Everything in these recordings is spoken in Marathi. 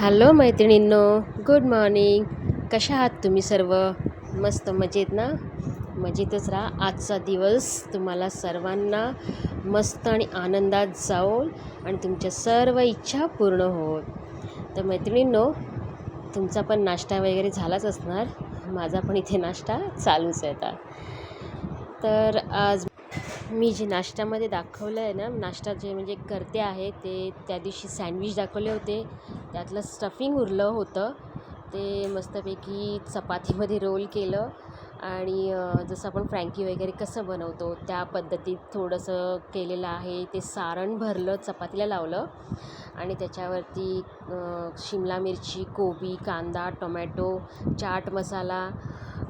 हॅलो मैत्रिणींनो. गुड मॉर्निंग कशा आहात तुम्ही सर्व? मस्त मजेत ना? मजेतच राहा. आजचा दिवस तुम्हाला सर्वांना मस्त आणि आनंदात जाओ आणि तुमच्या सर्व इच्छा पूर्ण होत तर मैत्रिणींनो तुमचा पण नाश्ता वगैरे झालाच असणार. माझा पण इथे नाश्ता चालूच आहे आता. तर आज मी जे नाश्त्यामध्ये दाखवलं आहे ना नाश्ता जे म्हणजे करते आहे ते त्या दिवशी सँडविच दाखवले होते. त्यातलं स्टफिंग उरलं होतं. ते मस्तपैकी चपातीमध्ये रोल केलं आणि जसं आपण फ्रँकी वगैरे कसं बनवतो त्या पद्धतीत थोडंसं केलेलं आहे. ते सारण भरलं चपातीला लावलं आणि त्याच्यावरती शिमला मिरची कोबी कांदा टोमॅटो चाट मसाला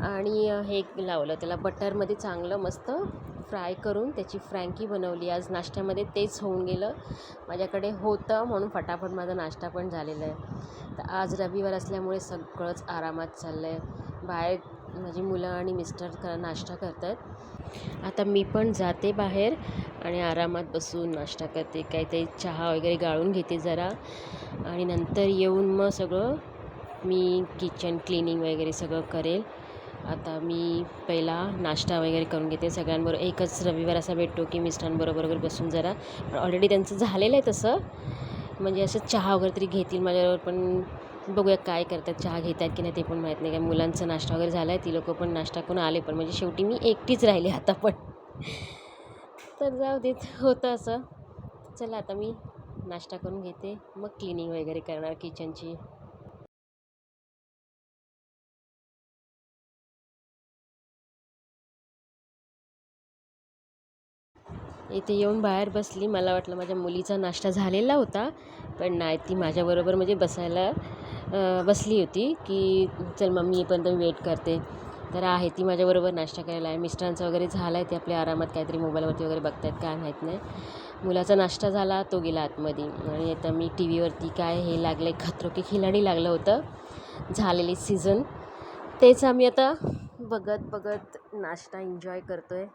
आणि हे लावलं. त्याला बटरमध्ये चांगलं मस्त फ्राय करून त्याची फ्रँकी बनवली. आज नाश्त्यामध्ये तेच होऊन गेलं. माझ्याकडे होतं म्हणून फटाफट माझा नाश्ता पण झालेला आहे. तर आज रविवार असल्यामुळे सगळंच आरामात चाललं आहे बाहेर माझी मुलं आणि मिस्टर क नाश्ता करतात आता मी पण जाते बाहेर आणि आरामात बसून नाश्ता करते. काहीतरी चहा वगैरे गाळून घेते जरा. आणि नंतर येऊन मग सगळं मी किचन क्लिनिंग वगैरे सगळं करेल. आता मी पहिला नाश्ता वगैरे करून घेते. सगळ्यांबरोबर एकच रविवार असा भेटतो की मिस्टरांबरोबर वगैरे बसून जरा. पण ऑलरेडी त्यांचं झालेलं आहे तसं. म्हणजे असं चहा वगैरे तरी घेतील माझ्याबरोबर पण बघूया काय करतात चहा घेतात की नाही ते पण माहीत नाही. काय मुलांचा नाश्ता वगैरे झाला आहे ती लोकं पण नाश्ता करून आले पण. म्हणजे शेवटी मी एकटीच राहिली आता पण. तर जाऊ देत होतं असं. चला आता मी नाश्ता करून घेते. मग क्लिनिंग वगैरे करणार किचनची इथे येऊन बाहेर बसली. मला वाटलं माझ्या मुलीचा नाश्ता झालेला होता पण नाही ती माझ्याबरोबर म्हणजे बसायला बसली होती की चल मम्मी येईपर्यंत मी वेट करते. तर आहे ती माझ्याबरोबर नाश्ता करायला आहे. मिस्टरांचा वगैरे झाला आहे ते आपल्या आरामात काहीतरी मोबाईलवरती वगैरे बघतायत काय माहीत नाही. मुलाचा नाश्ता झाला तो गेला आतमध्ये. आणि आता मी टी व्हीवरती काय हे लागलं आहे खतरो की खिलाडी लागलं होतं. झालेली सीझन तेच आम्ही आता बघत बघत नाश्ता एन्जॉय करतो आहे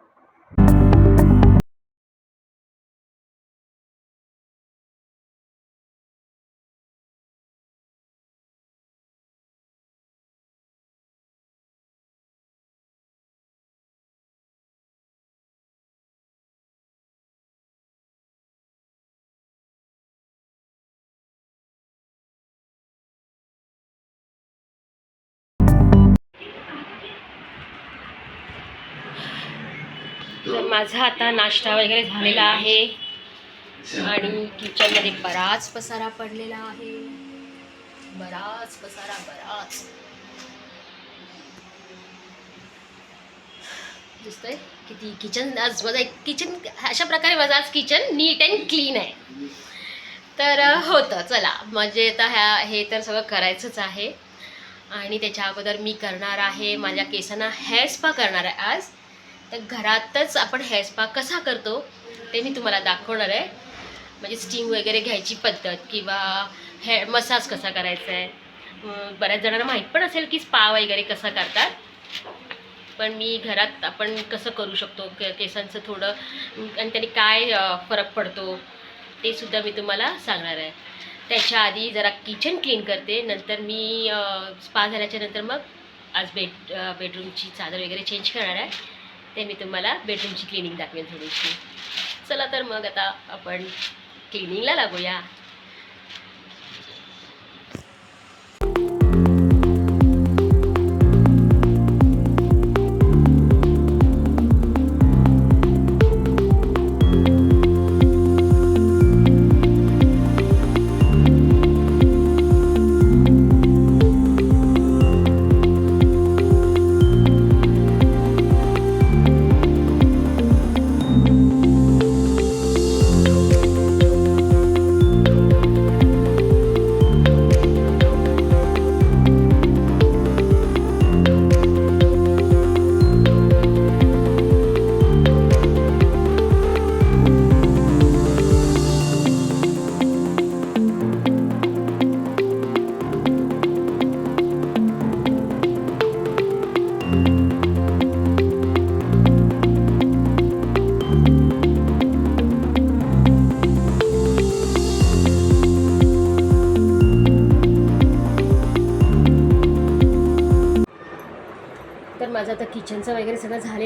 माझा आता नाश्ता वगैरे झालेला आहे. आणि किचनमध्ये बराच पसारा पडलेला आहे. बराच पसारा बराच. दिसतंय? किती किचन आज माझा एक किचन अशा प्रकारे माझं आज किचन नीट अँड क्लीन आहे. तर होतं चला. म्हणजे आता ह्या हे तर सगळं करायचंच आहे. आणि त्याच्या अगोदर मी करणार आहे माझ्या केसांना हेअर स्पा करणार आहे आज. तर घरातच आपण हेअर स्पा कसा करतो ते मी तुम्हाला दाखवणार आहे. म्हणजे स्टीम वगैरे घ्यायची पद्धत किंवा हेअर मसाज कसा करायचा आहे. बऱ्याच जणांना माहीत पण असेल की स्पा वगैरे कसा करतात. पण मी घरात आपण कसं करू शकतो के केसांचं थोडं आणि त्याने काय फरक पडतो ते सुद्धा मी तुम्हाला सांगणार आहे. त्याच्या आधी जरा किचन क्लीन करते नंतर मी स्पा झाल्याच्यानंतर मग आज बेड बेडरूमची चादर वगैरे चेंज करणार आहे. ते मी तुम्हाला बेडरूमची क्लिनिंग दाखवेन थोडीशी. चला तर मग आता आपण क्लिनिंगला लागूया.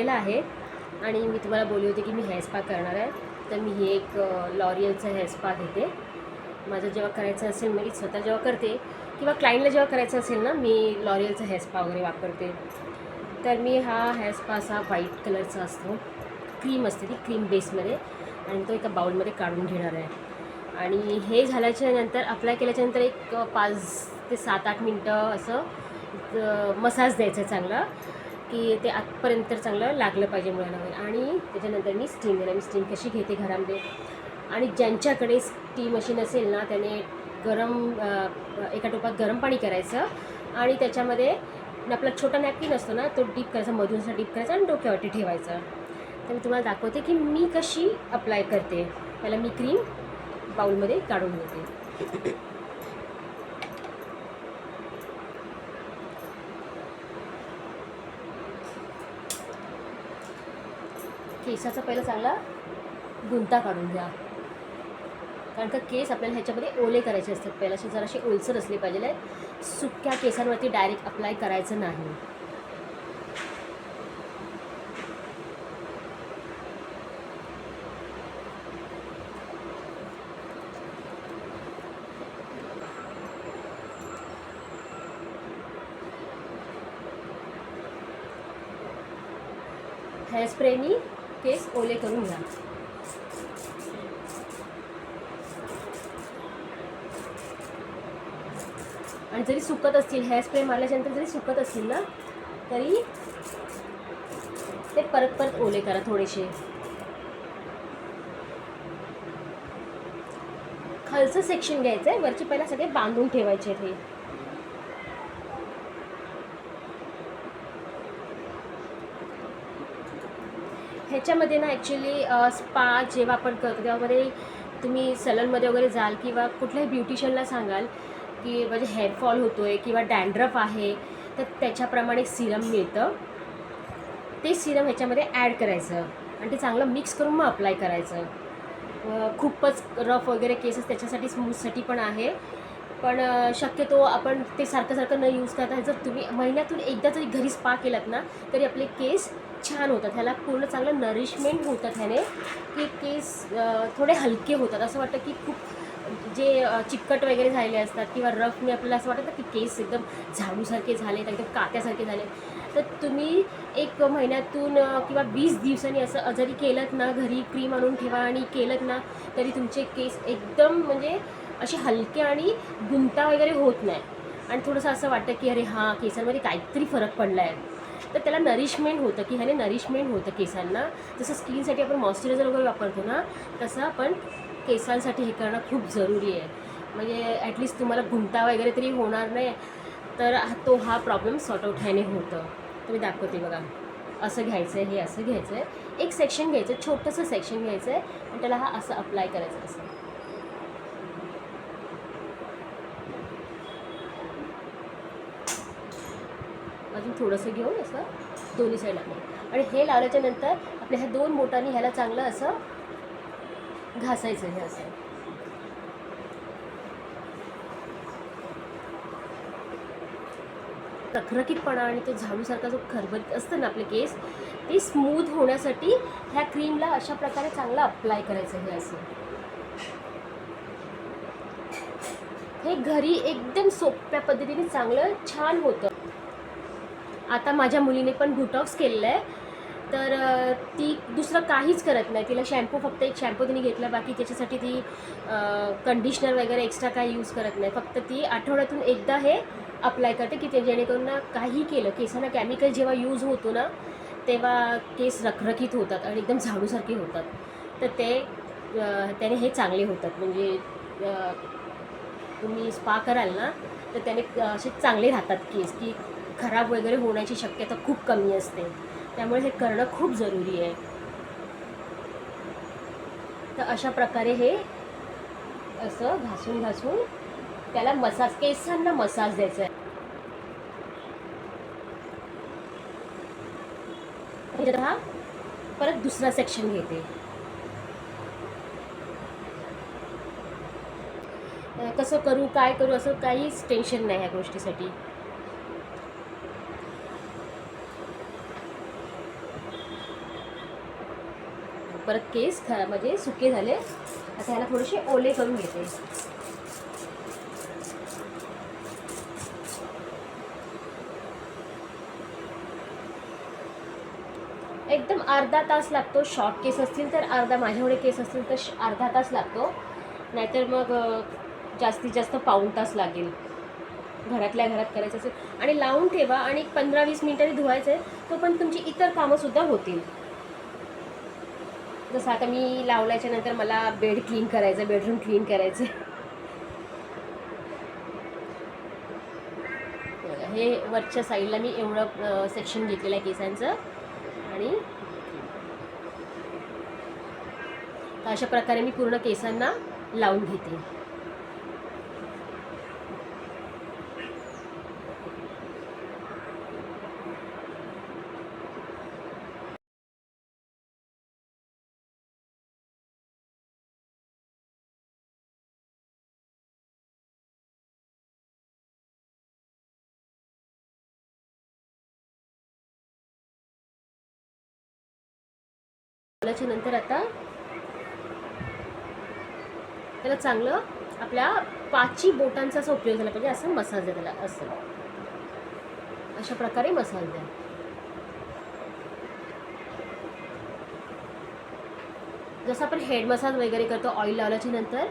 झालेलं आहे. आणि मी तुम्हाला बोलली होती की मी हेअर स्पा करणार आहे. तर मी हे एक लॉरियलचं हेअर स्पा घेते. माझं जेव्हा करायचं असेल मी स्वतः जेव्हा करते किंवा क्लायंटला जेव्हा करायचं असेल ना मी लॉरियलचा हेअर स्पा वगैरे वापरते. तर मी हा हेअर स्पा असा व्हाईट कलरचा असतो. क्रीम असते ती क्रीम बेसमध्ये. आणि तो एका बाउलमध्ये काढून घेणार आहे. आणि हे झाल्याच्यानंतर अप्लाय केल्याच्यानंतर एक पाच ते सात आठ मिनटं असं मसाज द्यायचा आहे चांगला. की ते आतपर्यंत चांगलं लागलं पाहिजे मुलांना वगैरे. आणि त्याच्यानंतर मी स्टीम देणार. मी स्टीम कशी घेते घरामध्ये? आणि ज्यांच्याकडे स्टीम मशीन असेल ना त्याने गरम एका टोपात गरम पाणी करायचं आणि त्याच्यामध्ये आपला छोटा नॅपकिन असतो ना तो डीप करायचा मधूनचा डीप करायचा आणि डोक्यावरती ठेवायचा. तर मी तुम्हाला दाखवते की मी कशी अप्लाय करते. त्याला मी क्रीम बाउलमध्ये काढून घेते. केसाचा पहिला चांगला गुंता काढून घ्या. कारण का केस आपल्याला ह्याच्यामध्ये ओले करायचे असतात. पहिला असे जरासे ओलसर असले पाहिजे. सुक्या केसांवरती डायरेक्ट अप्लाय करायचं नाही. हेअर स्प्रेनी करून घ्या. आणि जरी सुकत असतील हेअर स्प्रे मारल्याच्यानंतर जरी सुकत असतील ना तरी ते परत परत ओले करा थोडेसे. खालचं सेक्शन घ्यायचं आहे वरचे पहिला सगळे बांधून ठेवायचे ते ह्याच्यामध्ये ना ॲक्च्युली स्पा जेव्हा आपण करतो त्यामध्ये तुम्ही सलनमध्ये वगैरे जाल किंवा कुठल्याही ब्युटिशियनला सांगाल की म्हणजे हेअरफॉल होतो आहे किंवा डॅन्ड्रफ आहे तर त्याच्याप्रमाणे सिरम मिळतं. ते सिरम ह्याच्यामध्ये ॲड करायचं आणि ते चांगलं मिक्स करून मग अप्लाय करायचं. खूपच रफ वगैरे केसेस त्याच्यासाठी स्मूथसाठी पण आहे. पण शक्यतो आपण ते सारखं सारखं न यूज करता जर तुम्ही महिन्यातून एकदा जरी घरी स्पा केलात ना तरी आपले केस छान होतात. ह्याला पूर्ण चांगलं नरिशमेंट होतं ह्याने. की केस थोडे हलके होतात. असं वाटतं की खूप जे चिकट वगैरे झालेले असतात किंवा रफने आपल्याला असं वाटतं की केस एकदम झाडूसारखे झाले एकदम कात्यासारखे झाले तर तुम्ही एक महिन्यातून किंवा वीस दिवसांनी असं जरी केलं ना घरी क्रीम आणून ठेवा आणि केलं ना तरी तुमचे केस एकदम म्हणजे असे हलके आणि गुंता वगैरे होत नाही. आणि थोडंसं असं वाटतं की अरे हां केसांमध्ये काहीतरी फरक पडला आहे तर त्याला नरिशमेंट होतं की ह्याने नरिशमेंट होतं केसांना. जसं स्किनसाठी आपण मॉइश्चरायझर वगैरे वापरतो ना तसं आपण केसांसाठी हे करणं खूप जरुरी आहे. म्हणजे ॲटलिस्ट तुम्हाला गुंता वगैरे तरी होणार नाही तर तो हा प्रॉब्लेम सॉर्ट आउट ह्याने होतं. तुम्ही दाखवते बघा. असं घ्यायचं आहे हे असं घ्यायचं आहे एक सेक्शन घ्यायचं आहे छोटंसं सेक्शन घ्यायचं आहे आणि त्याला हा असं अप्लाय करायचं असं. अजून थोडंसं घेऊन असं दोन्ही साईड लावलं आणि हे लावल्याच्या नंतर आपल्या ह्या दोन बोटांनी ह्याला चांगलं असं घासायचं हे असं. रखरखीतपणा आणि तो झाडूसारखा जो खरबरीत असतं ना आपले केस ते स्मूथ होण्यासाठी ह्या क्रीमला अशा प्रकारे चांगलं अप्लाय करायचं हे असं. हे घरी एकदम सोप्या पद्धतीने चांगलं छान होतं. आता माझ्या मुलीने पण बुटॉक्स केलेलं आहे तर ती दुसरं काहीच करत नाही. तिला शॅम्पू फक्त एक शॅम्पू तिने घेतला. बाकी त्याच्यासाठी ती कंडिशनर वगैरे एक्स्ट्रा काही यूज करत नाही. फक्त ती आठवड्यातून एकदा हे अप्लाय करते की ते जेणेकरून ना काही केलं. केसांना केमिकल जेव्हा यूज होतो ना तेव्हा केस रखरखीत होतात आणि एकदम झाडूसारखे होतात. तर ते त्याने हे चांगले होतात. म्हणजे तुम्ही स्पा कराल ना तर त्याने असे चांगले राहतात केस की खराब वगैरे होण्याची शक्यता खूप कमी असते. त्यामुळे हे करणं खूप जरुरी आहे. तर अशा प्रकारे हे असं घासून घासून त्याला मसाज केसांना मसाज द्यायचा आहे. हा परत दुसरा सेक्शन घेते. कसं करू काय करू असं काहीच टेन्शन नाही ह्या गोष्टीसाठी. परत केस ख म्हणजे सुके झाले. आता ह्याला थोडेसे ओले करून घेते. एकदम अर्धा तास लागतो. शॉर्ट केस असतील तर अर्धा माझ्याकडे केस असतील तर अर्धा तास लागतो. नाहीतर मग जास्तीत जास्त पाऊण तास लागेल. घरातल्या घरात करायचं असेल. आणि लावून ठेवा. आणि पंधरा वीस मिनिटांनी धुवायचं आहे तो पण तुमची इतर कामंसुद्धा होतील. जसं आता मी लावल्याच्या नंतर मला बेड क्लीन करायचं बेडरूम क्लीन करायचं हे वरच्या साईडला मी एवढं सेक्शन घेतलेलं आहे केसांचं. आणि अशा प्रकारे मी पूर्ण केसांना लावून घेते. त्याच्या नंतर आता त्याला चांगलं आपल्या पाची बोटांचा असा उपयोग झाला पाहिजे असं मसाज द्या त्याला असं. अशा प्रकारे मसाज द्या. जसं आपण हेड मसाज वगैरे करतो ऑइल लावल्याच्या नंतर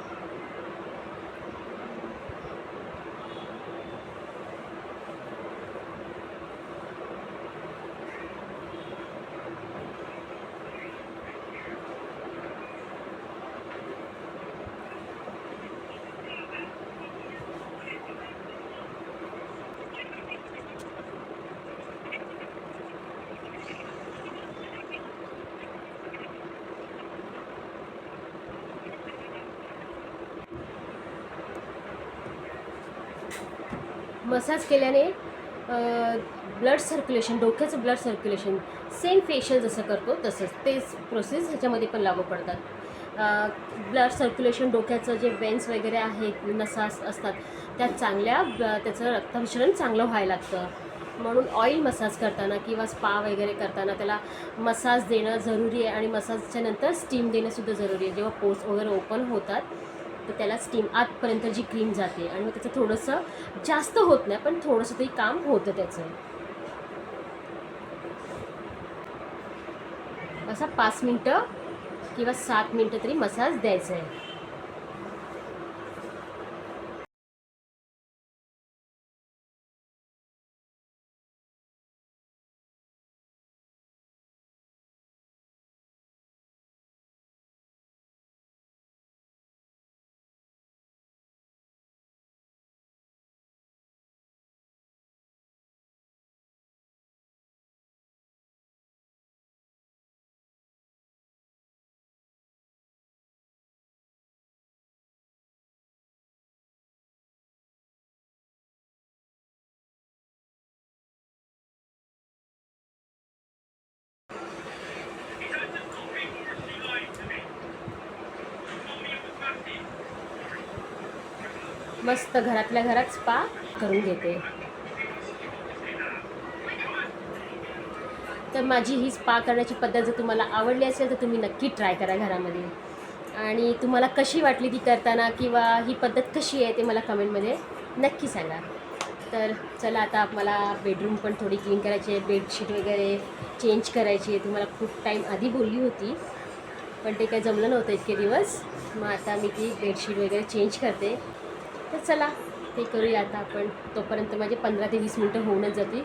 मसाज केल्याने ब्लड सर्क्युलेशन डोक्याचं ब्लड सर्क्युलेशन सेम फेशियल जसं करतो तसंच तेच प्रोसेस ह्याच्यामध्ये पण लागू पडतात. ब्लड सर्क्युलेशन डोक्याचं जे वेन्स वगैरे आहेत नसा असतात त्या चांगल्या त्याचं रक्तमिश्रण चांगलं व्हायला लागतं. म्हणून ऑइल मसाज करताना किंवा स्पा वगैरे करताना त्याला मसाज देणं जरुरी आहे आणि मसाजच्या नंतर स्टीम देणंसुद्धा जरुरी आहे. जेव्हा पोस्ट वगैरे ओपन होतात तर त्याला स्टीम आतपर्यंत जी क्रीम जाते आणि मग त्याचं थोडंसं जास्त होत नाही पण थोडंसं तरी काम होतं त्याचं. असा पाच मिनटं किंवा सात मिनटं तरी मसाज द्यायचा आहे. मस्त घरातल्या घरात स्पा करून घेते. तर माझी ही स्पा करण्याची पद्धत जर तुम्हाला आवडली असेल तर तुम्ही नक्की ट्राय करा घरामध्ये. आणि तुम्हाला कशी वाटली ती करताना किंवा ही पद्धत कशी आहे ते मला कमेंटमध्ये नक्की सांगा. तर चला आता मला बेडरूम पण थोडी क्लीन करायची आहे बेडशीट वगैरे चेंज करायची आहे. तुम्हाला खूप टाईम आधी बोलली होती पण ते काही जमलं नव्हतं इतके दिवस. मग आता मी ती बेडशीट वगैरे चेंज करते. तर चला ते करूया आता आपण. तोपर्यंत माझे पंधरा ते वीस मिनटं होऊनच जाते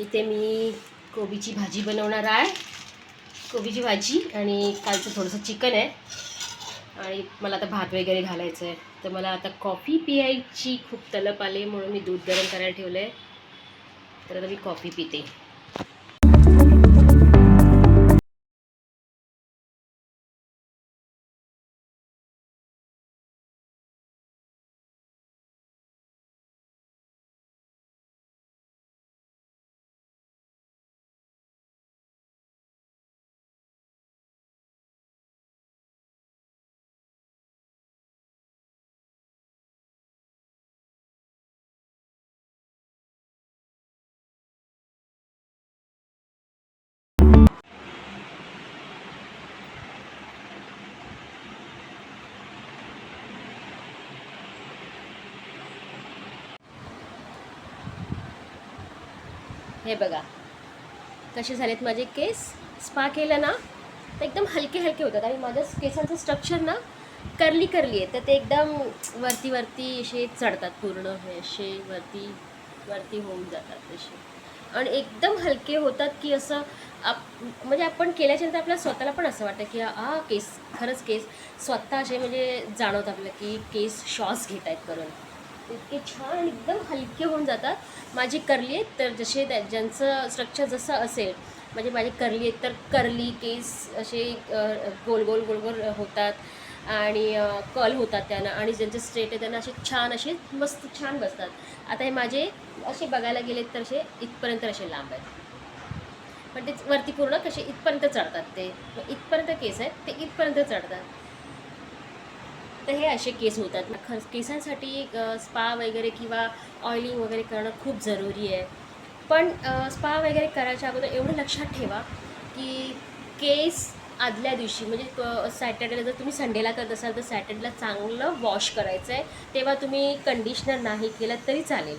इथे मी कोबीची भाजी बनवणार आहे. कोबीची भाजी आणि कालचं थोडंसं चिकन आहे. आणि मला आता भात वगैरे घालायचं आहे. तर मला आता कॉफी पियायची खूप तलप आली म्हणून मी दूध गरम करायला ठेवलं आहे तर आता मी कॉफी पिते. हे बघा. कसे झालेत माझे केस? स्पा केलं ना तर एकदम हलके हलके होतात. आणि माझ्या केसांचं स्ट्रक्चर ना करली करली आहे. तर ते एकदम वरती वरती असे चढतात पूर्ण. हे असे वरती वरती होऊन जातात असे. आणि एकदम हलके होतात की असं आप म्हणजे आपण केल्याच्यानंतर आपल्याला स्वतःला पण असं वाटतं की हा केस खरंच केस स्वतः असे म्हणजे जाणवतं आपल्याला की केस श्वास घेत आहेत करून. इतके छान एकदम हलके होऊन जातात. माझी करली आहेत तर जसे त्या ज्यांचं स्ट्रक्चर जसं असेल म्हणजे माझी करली आहेत तर करली केस असे गोल गोल गोल गोल होतात. आणि कल होतात त्यांना. आणि ज्यांचे स्ट्रेट आहे त्यांना असे छान असे मस्त छान बसतात. आता हे माझे असे बघायला गेलेत तर असे इथपर्यंत असे लांब आहेत. पण ते वरती पूर्ण कसे इथपर्यंत चढतात ते. मग इथपर्यंत केस आहेत ते इथपर्यंत चढतात. तर हे असे केस होतात. ख केसांसाठी स्पा वगैरे किंवा ऑइलिंग वगैरे करणं खूप जरुरी आहे. पण स्पा वगैरे करायच्या अगोदर एवढं लक्षात ठेवा की केस आदल्या दिवशी म्हणजे सॅटर्डेला जर तुम्ही संडेला करत असाल तर सॅटर्डेला चांगलं वॉश करायचं आहे तेव्हा तुम्ही कंडिशनर नाही केलं तरी चालेल.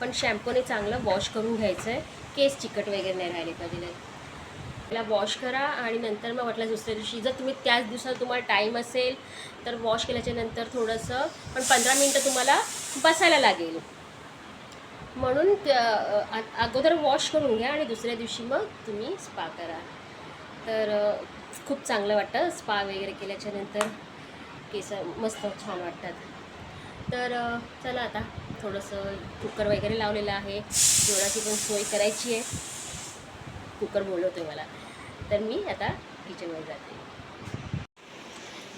पण शॅम्पूने चांगलं वॉश करून घ्यायचं आहे केस चिकट वगैरे नाही राहिले पाहिजे. त्याला वॉश करा आणि नंतर मग वाटलं दुसऱ्या दिवशी जर तुम्ही त्याच दिवसात तुम्हाला टाईम असेल तर वॉश केल्याच्यानंतर थोडंसं पण पंधरा मिनटं तुम्हाला बसायला लागेल. म्हणून अगोदर वॉश करून घ्या आणि दुसऱ्या दिवशी मग तुम्ही स्पा करा. तर खूप चांगलं वाटतं स्पा वगैरे केल्याच्यानंतर. केस मस्त छान वाटतात. तर चला आता थोडंसं कुकर वगैरे लावलेलं आहे. जेवणाची पण सोय करायची आहे. कुकर बोलवतो मला. तर मी आता किचनवर जाते.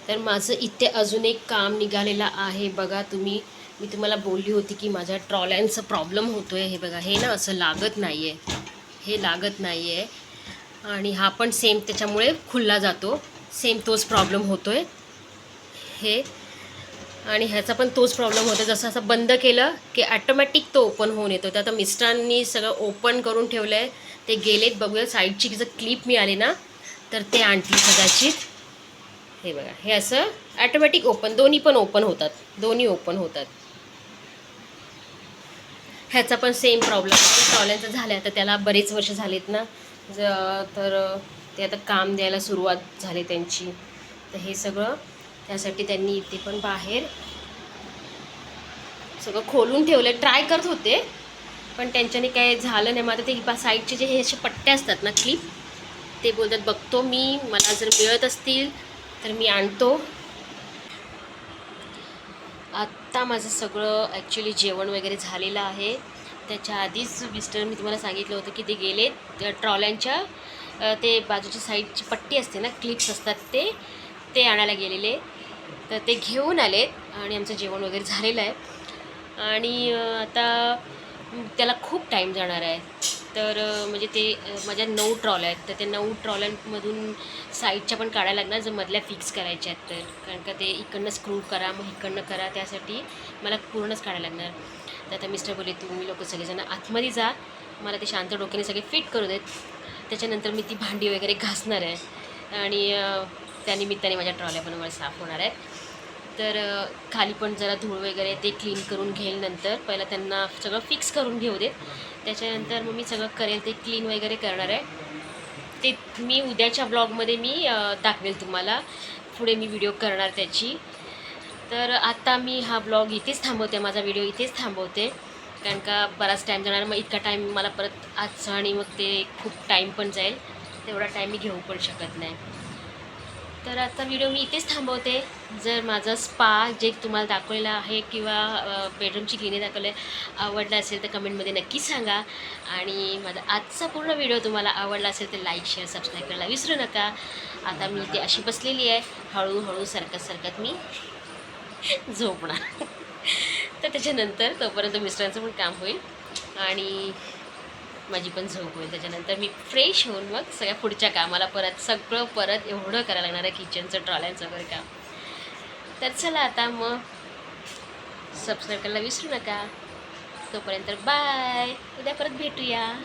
तर माझं इथे अजून एक काम निघालेलं आहे. बघा तुम्ही मी तुम्हाला बोलली होती की माझ्या ट्रॉल्यांचा प्रॉब्लेम होतो आहे हे बघा हे ना असं लागत नाही आहे हे लागत नाही आहे आणि हा पण सेम त्याच्यामुळे खुल्ला जातो. सेम तोच प्रॉब्लेम होतो आहे हे. आणि ह्याचा पण तोच प्रॉब्लेम होतो जसं असं बंद केलं की ॲटोमॅटिक तो ओपन होऊन येतो. तर आता मिस्टरांनी सगळं ओपन करून ठेवलं आहे ते गेलेत बघूया साईडची जर क्लिप मिळाली ना तर ते आणतील कदाचित. हे बघा हे असं ॲटोमॅटिक ओपन दोन्ही पण ओपन होतात. दोन्ही ओपन होतात. ह्याचा पण सेम प्रॉब्लेम आहे झाला तर त्याला बरेच वर्ष झालेत ना. ज- तर ते आता काम द्यायला सुरुवात झाली त्यांची. तर हे सगळं त्यासाठी त्यांनी इथे पण बाहेर सगळं खोलून ठेवलं ट्राय करत होते पण त्यांच्याने काय झालं नाही. मग आता ते बा- साईडचे जे हे असे पट्टे असतात ना क्लिप ते बोलतात बघतो मी मला जर मिळत असतील तर मी आणतो. आत्ता माझं सगळं ॲक्च्युली जेवण वगैरे झालेलं आहे. त्याच्या आधीच मिस्टर मी तुम्हाला सांगितलं होतं की ते गेले त्या ट्रॉल्यांच्या ते बाजूच्या साईडची पट्टी असते ना क्लिप्स असतात ते ते आणायला गेलेले. तर ते घेऊन आलेत आणि आमचं जेवण वगैरे झालेलं आहे. आणि आता त्याला खूप टाईम जाणार आहे. तर म्हणजे ते माझ्या नऊ ट्रॉल आहेत. तर ते नऊ ट्रॉल्यांमधून साईडच्या पण काढायला लागणार जर मधल्या फिक्स करायच्या आहेत तर. कारण का ते इकडनं स्क्रू करा मग इकडनं करा त्यासाठी मला पूर्णच काढायला लागणार. तर आता मिस्टर बोले तुम्ही लोक सगळेजण आतमध्ये जा. मला ते शांत डोक्याने सगळे फिट करू देत. त्याच्यानंतर मी ती भांडी वगैरे घासणार आहे. आणि त्यानिमित्ताने माझ्या ट्रॉल्या पण मला साफ होणार आहेत. तर खाली पण जरा धूळ वगैरे ते क्लीन करून घेईल नंतर. पहिलं त्यांना सगळं फिक्स करून घेऊ देत त्याच्यानंतर मग मी सगळं करेल ते क्लीन वगैरे करणार आहे. ते मी उद्याच्या ब्लॉगमध्ये मी दाखवेल तुम्हाला. पुढे मी व्हिडिओ करणार त्याची. तर आत्ता मी हा ब्लॉग इथेच थांबवते. माझा व्हिडिओ इथेच थांबवते. कारण का बराच टाईम जाणार. मग इतका टाईम मला परत आजचा आणि मग ते खूप टाईम पण जाईल. तेवढा टाईम मी घेऊ पण शकत नाही. तर आता व्हिडिओ मी इथेच थांबवते. जर माझा स्पा जे तुम्हाला दाखवलेला आहे किंवा बेडरूमची घेणे दाखवलं आहे आवडलं असेल तर कमेंटमध्ये नक्की सांगा. आणि माझा आजचा पूर्ण व्हिडिओ तुम्हाला आवडला असेल तर लाईक शेअर सबस्क्राईब करायला विसरू नका. आता मी इथे अशी बसलेली आहे. हळूहळू सरकत सरकत मी झोपणार. तर त्याच्यानंतर तोपर्यंत मिस्टरांचं पण काम होईल. आणि माझी पण झोप होईल. त्याच्यानंतर मी फ्रेश होऊन मग सगळ्या पुढच्या कामाला परत सगळं परत एवढं करायला लागणार आहे किचनचं ट्रॉल्यांचं वगैरे काम. तर चला आता मग सबस्क्राईब करायला विसरू नका. तोपर्यंत बाय उद्या परत भेटूया.